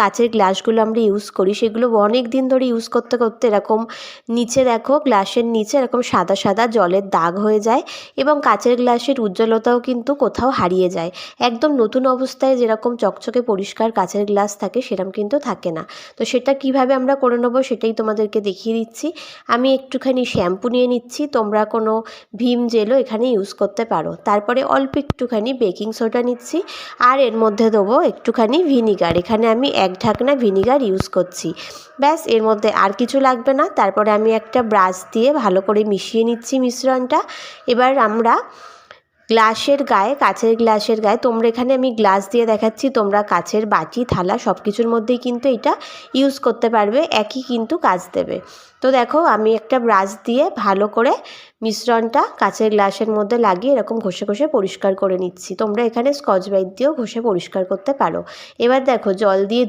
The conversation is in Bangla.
কাচের গ্লাসগুলো আমরা ইউজ করি, সেগুলো অনেক দিন ধরে ইউজ করতে করতে এরকম নিচে দেখো গ্লাসের নিচে এরকম সাদা সাদা জলের দাগ হয়ে যায় এবং কাচের গ্লাসের উজ্জ্বলতাও কিন্তু কোথাও হারিয়ে যায়। একদম নতুন অবস্থায় যেরকম চকচকে পরিষ্কার কাচের গ্লাস থাকে সেরকম কিন্তু থাকে না। তো সেটা কীভাবে আমরা করে নেব সেটাই তোমাদেরকে দেখিয়ে দিচ্ছি। আমি একটুখানি শ্যাম্পু নিয়ে নিচ্ছি, তোমরা কোনো ভীম জেলও এখানে ইউজ করতে পারো। তারপরে অল্প একটুখানি বেকিং সোডা নিচ্ছি, আর এর মধ্যে দেবো একটুখানি ভিনিগার। এখানে আমি এক ঢাকনা ভিনিগার ইউজ করছি। ব্যাস, এর মধ্যে আর কিছু লাগবে না। তারপরে আমি একটা ব্রাশ দিয়ে ভালো করে মিশিয়ে নিচ্ছি মিশ্রণটা। এবার আমরা গ্লাসের গায়ে, কাচের গ্লাসের গায়ে, তোমরা এখানে আমি গ্লাস দিয়ে দেখাচ্ছি, তোমরা কাচের বাটি, থালা সব কিছুর মধ্যেই কিন্তু এটা ইউজ করতে পারবে, একই কিন্তু কাজ দেবে। তো দেখো, আমি একটা ব্রাশ দিয়ে ভালো করে মিশ্রণটা কাচের গ্লাসের মধ্যে লাগিয়ে এরকম ঘষে ঘষে পরিষ্কার করে নিচ্ছি। তোমরা এখানে স্কচ ব্রাইট দিয়েও ঘষে পরিষ্কার করতে পারো। এবার দেখো, জল দিয়ে